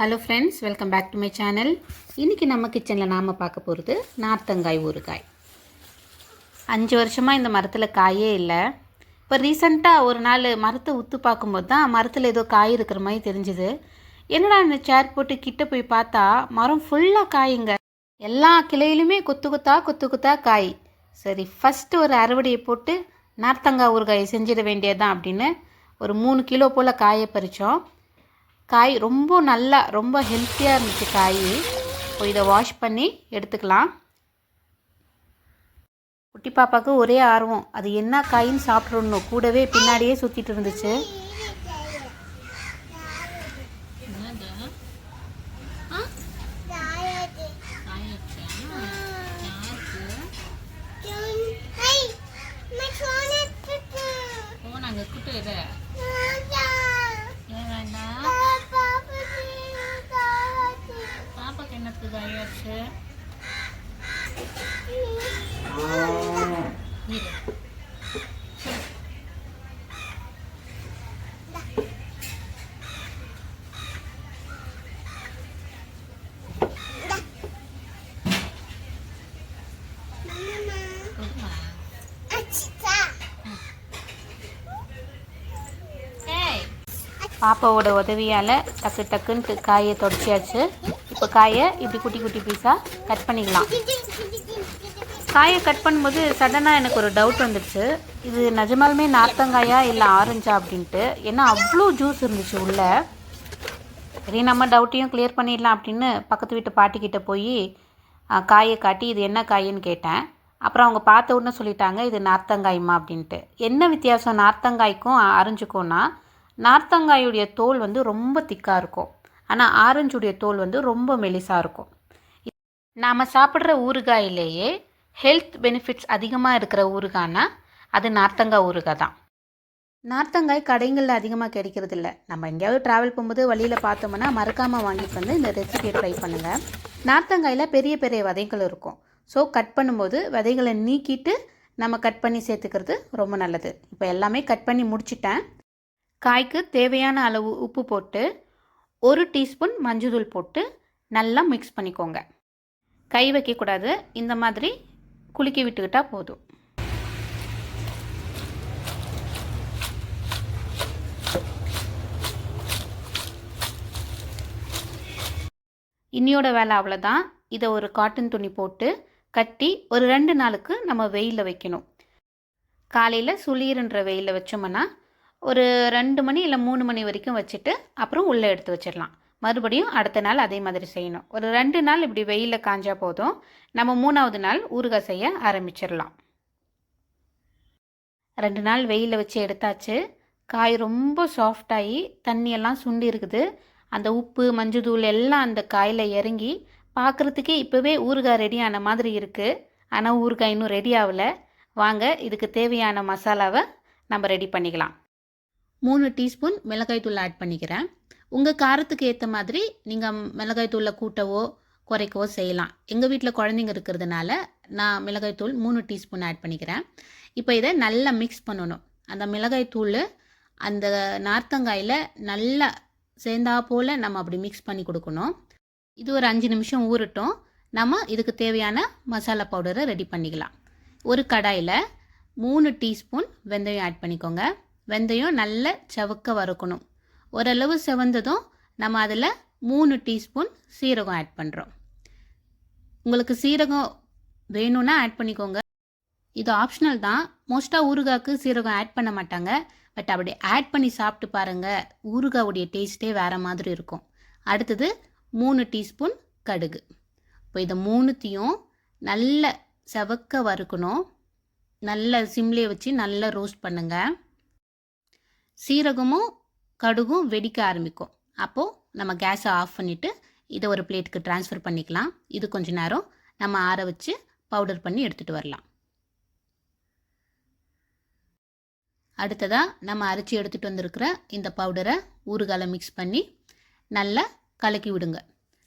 Hello friends welcome back to my channel இன்றைக்கி நம்ம கிச்சனில் நாம் பார்க்க போகிறது நார்த்தங்காய் ஊறுகாய். அஞ்சு வருஷமாக இந்த மரத்தில் காயே இல்லை. இப்போ ரீசண்டாக ஒரு நாள் மரத்தை உத்து பார்க்கும்போது தான் மரத்தில் ஏதோ காய் இருக்கிற மாதிரி தெரிஞ்சுது. என்னடா இந்த சேர் போட்டு கிட்ட போய் பார்த்தா மரம் ஃபுல்லாக காயுங்க. எல்லா கிளையிலுமே கொத்து கொத்தா கொத்து கொத்தா காய். சரி ஃபஸ்ட்டு ஒரு அறுவடையை போட்டு நார்த்தங்காய் ஊறுகாயை செஞ்சிட வேண்டியதுதான் அப்படின்னு ஒரு மூணு கிலோ போல் காயை பறித்தோம் காய் ரொம்ப நல்லா ரொம்ப ஹெல்த்தியாக இருந்துச்சு காய். இப்போ இதை வாஷ் பண்ணி எடுத்துக்கலாம். குட்டி பாப்பாவுக்கு ஒரே ஆர்வம். அது என்ன காயின்னு சாப்பிட்றணும் கூடவே பின்னாடியே சுற்றிட்டு இருந்துச்சு. நாங்கள் கூட்டு छः பாப்பாவோட உதவியால் டக்கு டக்குன்ட்டு காயை தொடச்சியாச்சு இப்போ காயை இப்படி குட்டி குட்டி பீஸாக கட் பண்ணிக்கலாம். காயை கட் பண்ணும்போது சடனாக எனக்கு ஒரு டவுட் வந்துடுச்சு. இது நிஜமாலுமே நார்த்தங்காயா இல்லை ஆரஞ்சா அப்படின்ட்டு? ஏன்னா அவ்வளோ ஜூஸ் இருந்துச்சு உள்ளே. சரி நம்ம டவுட்டையும் கிளியர் பண்ணிடலாம் அப்படின்னு பக்கத்து வீட்டு பாட்டிக்கிட்ட போய் காயை காட்டி இது என்ன காயின்னு கேட்டேன். அப்புறம் அவங்க பார்த்த உடனே சொல்லிட்டாங்க இது நார்த்தங்காய்மா அப்படின்ட்டு. என்ன வித்தியாசம் நார்த்தங்காய்க்கும் ஆ- ஆரஞ்சுக்கும்னா நார்த்தங்காயுடைய தோல் வந்து ரொம்ப திக்காக இருக்கும். ஆனால் ஆரஞ்சுடைய தோல் வந்து ரொம்ப மெலிசாக இருக்கும். நாம் சாப்பிட்ற ஊறுகாயிலேயே ஹெல்த் பெனிஃபிட்ஸ் அதிகமாக இருக்கிற ஊறுகானா அது நார்த்தங்காய் ஊறுகாய் தான். நார்த்தங்காய் கடைகளில் அதிகமாக கிடைக்கிறது இல்லை. நம்ம எங்கேயாவது ட்ராவல் போகும்போது வழியில் பார்த்தோம்னா மறக்காமல் வாங்கிட்டு வந்து இந்த ரெசிபியை ட்ரை பண்ணுங்கள் நார்த்தங்காயில் பெரிய பெரிய விதைகள் இருக்கும். ஸோ கட் பண்ணும்போது விதைகளை நீக்கிட்டு நம்ம கட் பண்ணி சேர்த்துக்கிறது ரொம்ப நல்லது. இப்போ எல்லாமே கட் பண்ணி முடிச்சிட்டேன். காய்க்கு தேவையான அளவு உப்பு போட்டு ஒரு டீஸ்பூன் மஞ்சள் போட்டு நல்லா மிக்ஸ் பண்ணிக்கோங்க. கை வைக்கக்கூடாது இந்த மாதிரி குலுக்கி விட்டுக்கிட்டால் போதும். இன்னியோட வேலை அவ்வளோதான் இதை ஒரு காட்டன் துணி போட்டு கட்டி ஒரு ரெண்டு நாளுக்கு நம்ம வெயிலில் வைக்கணும். காலையில் சுளீருன்ற வெயிலில் வச்சோம்னா ஒரு ரெண்டு மணி இல்லை மூணு மணி வரைக்கும் வச்சுட்டு அப்புறம் உள்ளே எடுத்து வச்சிடலாம். மறுபடியும் அடுத்த நாள் அதே மாதிரி செய்யணும். ஒரு ரெண்டு நாள் இப்படி வெயிலில் காஞ்சா போதும். நம்ம மூணாவது நாள் ஊறுகாய் செய்ய ஆரம்பிச்சிடலாம். ரெண்டு நாள் வெயிலில் வச்சு எடுத்தாச்சு. காய் ரொம்ப சாஃப்டாகி தண்ணியெல்லாம் சுண்டி இருக்குது. அந்த உப்பு மஞ்சள் எல்லாம் அந்த காயில் இறங்கி பார்க்குறதுக்கே இப்போவே ஊறுகாய் ரெடி ஆன மாதிரி இருக்குது ஆனால் ஊறுகாய் இன்னும் ரெடி ஆகலை. வாங்க இதுக்கு தேவையான மசாலாவை நம்ம ரெடி பண்ணிக்கலாம். மூணு டீஸ்பூன் மிளகாய்த்தூள் ஆட் பண்ணிக்கிறேன். உங்கள் காரத்துக்கு ஏற்ற மாதிரி நீங்கள் மிளகாய்த்தூளை கூட்டவோ குறைக்கவோ செய்யலாம். எங்கள் வீட்டில் குழந்தைங்க இருக்கிறதுனால நான் மிளகாய்த்தூள் மூணு டீஸ்பூன் ஆட் பண்ணிக்கிறேன். இப்போ இதை நல்லா மிக்ஸ் பண்ணணும். அந்த மிளகாய்த்தூள் அந்த நார்த்தங்காயில் நல்லா சேர்ந்தா போல் நம்ம அப்படி மிக்ஸ் பண்ணி கொடுக்கணும். இது ஒரு அஞ்சு நிமிஷம் ஊறட்டும். நம்ம இதுக்கு தேவையான மசாலா பவுடரை ரெடி பண்ணிக்கலாம். ஒரு கடாயில் மூணு டீஸ்பூன் வெந்தயம் ஆட் பண்ணிக்கோங்க. வெந்தயம் நல்ல செவக்க வறுக்கணும். ஓரளவு செவந்ததும் நம்ம அதில் மூணு டீஸ்பூன் சீரகம் ஆட் பண்ணுறோம் உங்களுக்கு சீரகம் வேணும்னா ஆட் பண்ணிக்கோங்க. இது ஆப்ஷனல் தான். மோஸ்ட்டாக ஊறுகாய்க்கு சீரகம் ஆட் பண்ண மாட்டாங்க. பட் அப்படி ஆட் பண்ணி சாப்பிட்டு பாருங்கள் ஊறுகாவுடைய டேஸ்ட்டே வேறு மாதிரி இருக்கும். அடுத்தது மூணு டீஸ்பூன் கடுகு. இப்போ இதை மூணுத்தையும் நல்ல செவக்க வறுக்கணும். நல்ல சிம்லே வச்சு நல்லா ரோஸ்ட் பண்ணுங்கள் சீரகமும் கடுகும் வெடிக்க ஆரம்பிக்கும். அப்போது நம்ம கேஸை ஆஃப் பண்ணிவிட்டு இதை ஒரு பிளேட்டுக்கு ட்ரான்ஸ்ஃபர் பண்ணிக்கலாம். இது கொஞ்ச நேரம் நம்ம ஆற வச்சு பவுடர் பண்ணி எடுத்துகிட்டு வரலாம். அடுத்ததாக நம்ம அரைச்சி எடுத்துகிட்டு வந்திருக்கிற இந்த பவுடரை ஊறுகால மிக்ஸ் பண்ணி நல்லா கலக்கி விடுங்க.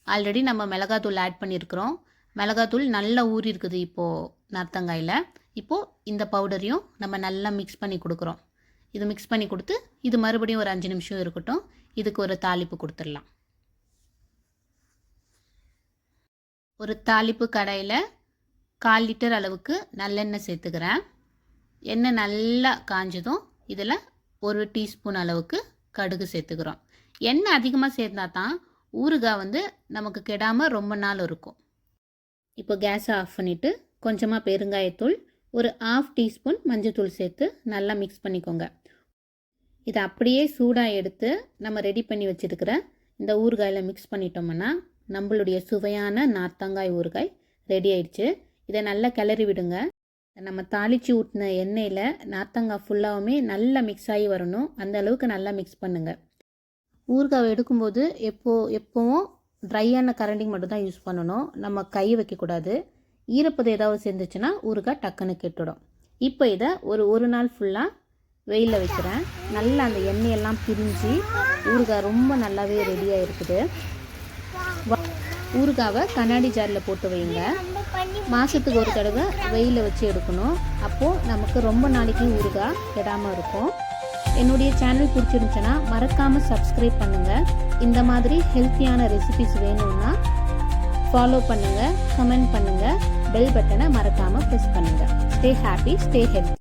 ஆல்ரெடி நம்ம மிளகாத்தூள் ஆட் பண்ணியிருக்கிறோம் மிளகாத்தூள் நல்லா ஊறி இருக்குது இப்போது நார்த்தங்காயில். இப்போது இந்த பவுடரையும் நம்ம நல்லா மிக்ஸ் பண்ணி கொடுக்குறோம். இது மிக்ஸ் பண்ணி கொடுத்து இது மறுபடியும் ஒரு அஞ்சு நிமிஷம் இருக்கட்டும். இதுக்கு ஒரு தாளிப்பு கொடுத்துடலாம். ஒரு தாளிப்பு கடையில் கால் லிட்டர் அளவுக்கு நல்லெண்ணெய் சேர்த்துக்கிறேன். எண்ணெய் நல்லா காஞ்சதும் இதில் ஒரு டீஸ்பூன் அளவுக்கு கடுகு சேர்த்துக்கிறோம். எண்ணெய் அதிகமாக சேர்ந்தா தான் ஊறுகாய் வந்து நமக்கு கெடாமல் ரொம்ப நாள் இருக்கும். இப்போ கேஸை ஆஃப் பண்ணிவிட்டு கொஞ்சமாக பெருங்காயத்தூள் ஒரு ஆஃப் டீஸ்பூன் மஞ்சள்தூள் சேர்த்து நல்லா மிக்ஸ் பண்ணிக்கோங்க. இதை அப்படியே சூடாக எடுத்து நம்ம ரெடி பண்ணி வச்சுருக்கிற இந்த ஊறுகாயில் மிக்ஸ் பண்ணிட்டோம்னா நம்மளுடைய சுவையான நார்த்தங்காய் ஊறுகாய் ரெடி ஆயிடுச்சு. இதை நல்லா கிளறி விடுங்க. நம்ம தாளித்து ஊட்டின எண்ணெயில் நார்த்தங்காய் ஃபுல்லாகவுமே நல்லா மிக்ஸ் ஆகி வரணும். அந்த அளவுக்கு நல்லா மிக்ஸ் பண்ணுங்கள் ஊறுகாய் எடுக்கும்போது எப்போ எப்போவும் ட்ரையான கரண்டிங் மட்டும் தான் யூஸ் பண்ணணும். நம்ம கை வைக்கக்கூடாது. ஈரப்பதம் ஏதாவது சேர்ந்துச்சுன்னா ஊறுகாய் டக்குன்னு கெட்டுடும். இப்போ இதை ஒரு ஒரு நாள் ஃபுல்லாக வெயிலில் வைக்கிறேன். நல்லா அந்த எண்ணெயெல்லாம் பிரிஞ்சு ஊறுகாய் ரொம்ப நல்லாவே ரெடியாக இருக்குது ஊறுகாவை கண்ணாடி ஜாரில் போட்டு வைங்க. மாதத்துக்கு ஒரு தடவை வெயிலில் வச்சு எடுக்கணும். அப்போது நமக்கு ரொம்ப நாளைக்கு ஊறுகாய் கெடாமல் இருக்கும். என்னுடைய சேனல் பிடிச்சிருந்துச்சுன்னா மறக்காமல் சப்ஸ்கிரைப் பண்ணுங்கள் இந்த மாதிரி ஹெல்த்தியான ரெசிபிஸ் வேணும்னா ஃபாலோ பண்ணுங்கள் கமெண்ட் பண்ணுங்கள் பெல் பட்டனை மறக்காமல் ப்ரெஸ் பண்ணுங்கள் ஸ்டே ஹாப்பி ஸ்டே ஹெல்த்